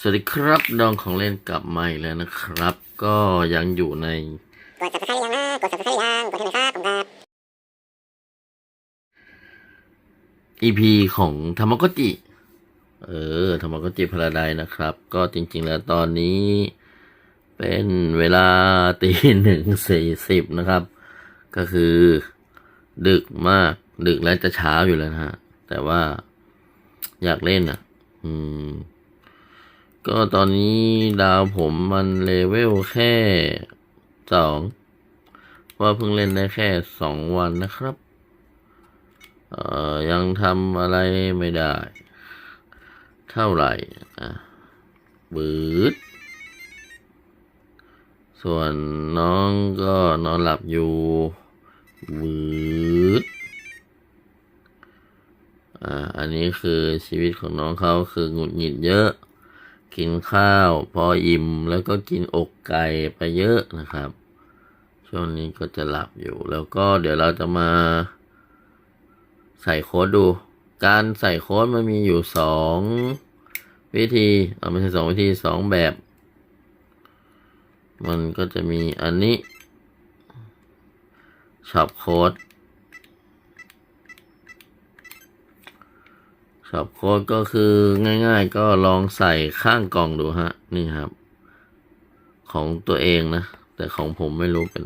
สวัสดีครับดองของเล่นกลับมาอีกแล้วนะครับ ก็ยังอยู่ในกด subscribe ยังนะกด subscribe ยังกดให้หน่อยครับผมครับ EP ของธรรมกจิ เออธรรมกจิพาราไดนะครับ ก็จริง ๆ แล้วตอนนี้ เป็นเวลาตีหนึ่งสี่สิบนะครับ ก็คือ ดึกมาก ดึกแล้วจะเช้าอยู่แล้วนะฮะ แต่ว่าอยากเล่นอะ อืม ก็ตอนนี้ดาวผมมันเลเวลแค่สองว่าเพิ่งเล่นได้แค่สองวันนะครับ เอ่อ ยังทำอะไรไม่ได้ เท่าไหร่อะบืดส่วนน้องก็นอนหลับอยู่บืดอ่า อันนี้คือชีวิตของน้องเขาคือหงุดหงิดเยอะ กินข้าว พออิ่มแล้วก็กินอกไก่ไปเยอะนะครับ ช่วงนี้ก็จะหลับอยู่ แล้วก็เดี๋ยวเราจะมาใส่โค้ดดู การใส่โค้ดมันมีอยู่สองวิธีเอาไม่ใช่สองวิธีสองแบบ มันก็จะมีอันนี้ช็อปโค้ด ครับโค้ดก็คือง่ายๆ ก็ลองใส่ข้างกล่องดูฮะ นี่ครับ ของตัวเองนะ แต่ของผมไม่รู้เป็น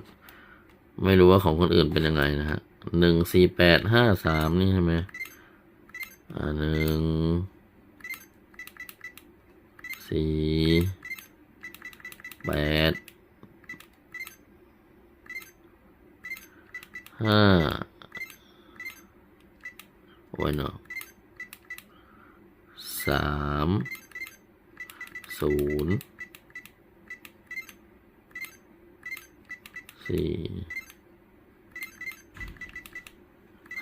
ไม่รู้ว่าของคนอื่นเป็นยังไงนะฮะหนึ่งสี่แปดห้าสามนี่ใช่ไหมอ่าหนึ่งสี่แปดห้าโอ้ยเนาะ สามศูนย์สี่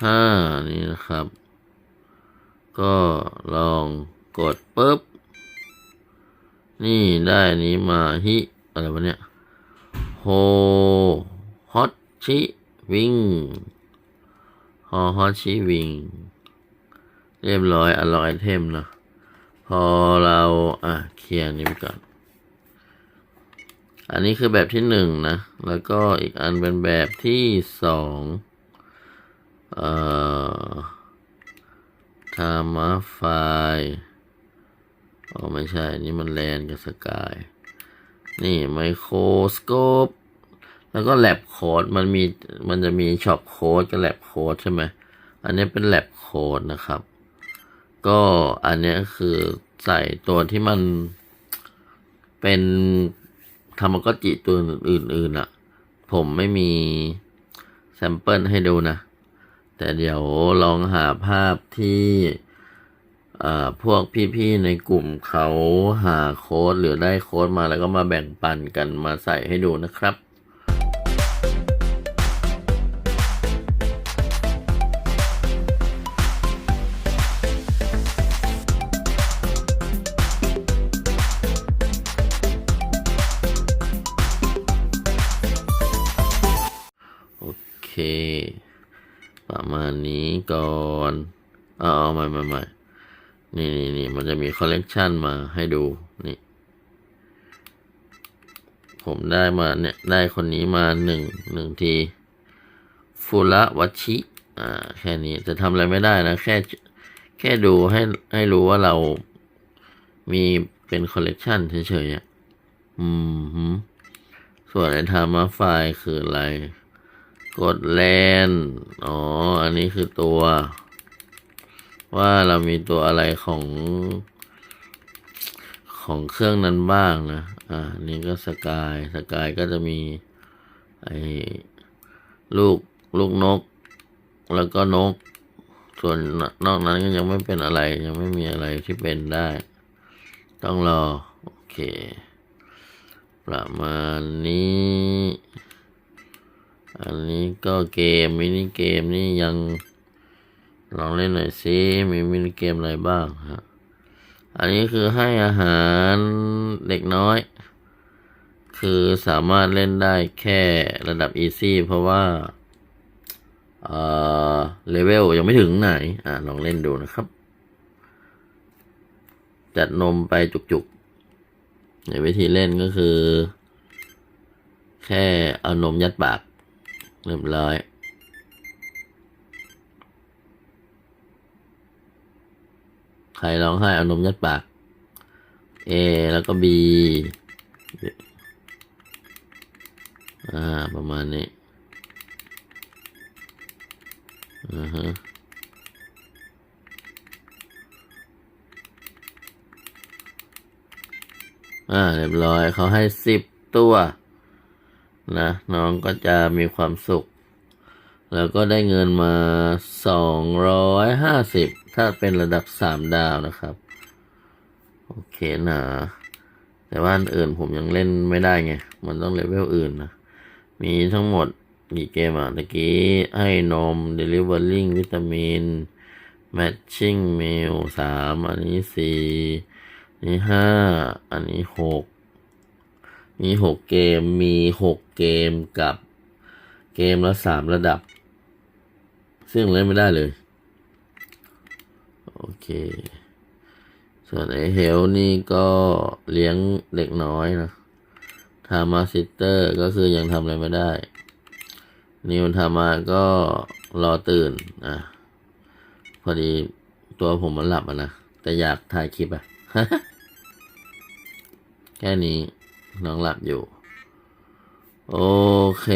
ห้านี่นะครับ ก็ลองกดปุ๊บ นี่ได้นี้มาฮิอะไรวะเนี่ยโฮฮอตชิวิงฮอฮอตชิวิงเรียบร้อยอร่อยเทมเนอะ พอเราอะเคลียร์นี้ไปก่อน อันนี้คือแบบที่หนึ่งนะ แล้วก็อีกอันเป็นแบบที่สองเอ่อทามาไฟอ๋อไม่ใช่ นี่มันแลนกับสกาย นี่ไมโครสโคปแล้วก็แลบโค้ดมันมี มันจะมีช็อปโค้ดกับแลบโค้ดใช่ไหม อันนี้เป็นแลบโค้ดนะครับ ก็อันนี้คือใส่ตัวที่มันเป็นธรรมกจิตัวอื่นๆอะ ผมไม่มีแซมเปิลให้ดูนะ แต่เดี๋ยวลองหาภาพที่อ่าพวกพี่ๆในกลุ่มเขาหาโค้ดหรือได้โค้ดมาแล้วก็มาแบ่งปันกันมาใส่ให้ดูนะครับ ประมาณนี้ก่อนเอาเอาใหม่ใหม่ใหม่นี่นี่นี่มันจะมีคอลเลกชันมาให้ดูนี่ ผมได้มาเนี่ย ได้คนนี้มาหนึ่งหนึ่งทีฟุระวัชิอ่าแค่นี้จะทำอะไรไม่ได้นะ แค่แค่ดูให้ให้รู้ว่าเรามีเป็นคอลเลกชันเฉยๆอะอืมหืมส่วนไอ้ธรรมะไฟล์คืออะไร กดแลนอ๋อ อันนี้คือตัว ว่าเรามีตัวอะไรของของเครื่องนั้นบ้างนะ อ่า นี่ก็สกาย สกายก็จะมีไอ้ลูกลูกนก แล้วก็นก ส่วนนอกนั้นก็ยังไม่เป็นอะไร ยังไม่มีอะไรที่เป็นได้ ต้องรอ โอเค ประมาณนี้ อันนี้ก็เกมมินิเกมนี่ยังลองเล่นหน่อยสิมีมินิเกมอะไรบ้างฮะอันนี้คือให้อาหารเด็กน้อย คือสามารถเล่นได้แค่ระดับอีซี่เพราะว่าเออเลเวลยังไม่ถึงไหน อ่าลองเล่นดูนะครับ จัดนมไปจุกๆในวิธีเล่นก็คือ แค่เอานมยัดปาก เรียบร้อยใครร้องไห้เอานมยัดปาก A แล้วก็ B อ่า ประมาณนี้ อือฮะอ่า เรียบร้อย เขาให้สิบตัว นะน้องก็จะมีความสุข แล้วก็ได้เงินมาสองร้อยห้าสิบถ้าเป็นระดับสามดาวนะครับ โอเคนะ แต่ว่าอันอื่นผมยังเล่นไม่ได้ไง มันต้องเลเวลอื่นนะ มีทั้งหมดกี่เกมอะตะกี้ ให้นม delivering วิตามิน matching meal สามอันนี้สี่อันนี้ห้าอันนี้หก มีหกเกมมีหกเกมกับเกมละสามระดับ ซึ่งเล่นไม่ได้เลย โอเค ส่วนไอเฮลนี่ก็เลี้ยงเด็กน้อยนะทามาซิสเตอร์ก็คือยังทำอะไรไม่ได้ นิวทามาก็รอตื่นอะพอดีตัวผมมันหลับอะนะ แต่อยากถ่ายคลิปอะ แค่นี้ น้องหลับอยู่ โอเค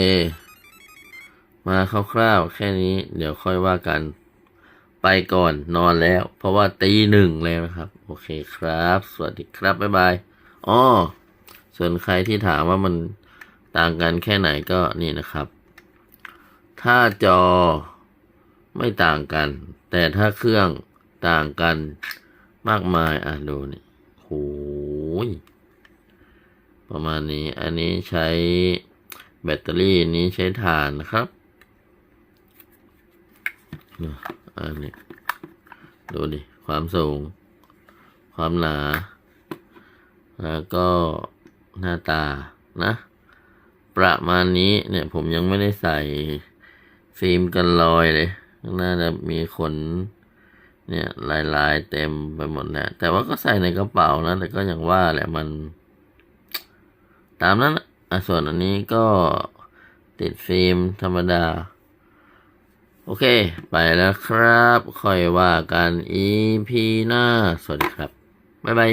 มาคร่าวๆแค่นี้ เดี๋ยวค่อยว่ากัน ไปก่อนนอนแล้ว เพราะว่าตีหนึ่งแล้วนะครับ โอเคครับ สวัสดีครับ บ๊ายบายอ๋อส่วนใครที่ถามว่ามันต่างกันแค่ไหนก็นี่นะครับ ถ้าจอไม่ต่างกัน แต่ถ้าเครื่องต่างกันมากมาย อะ ดูนี่โหย ประมาณนี้ อันนี้ใช้แบตเตอรี่นี้ใช้ถ่านนะครับอันนี้ดูดิ ความสูง ความหนา แล้วก็หน้าตานะ ประมาณนี้เนี่ยผมยังไม่ได้ใส่ฟิล์มกันรอยเลย น่าจะมีขนเนี่ยลายลายๆเต็มไปหมดแล้วแต่ว่าก็ใส่ในกระเป๋านะ แต่ก็อย่างว่าแหละมัน ตามนั้นนะส่วนอันนี้ก็ติดฟิล์มธรรมดา โอเค ไปแล้วครับ ค่อยว่ากัน EP หน้า สวัสดีครับ บ๊ายบาย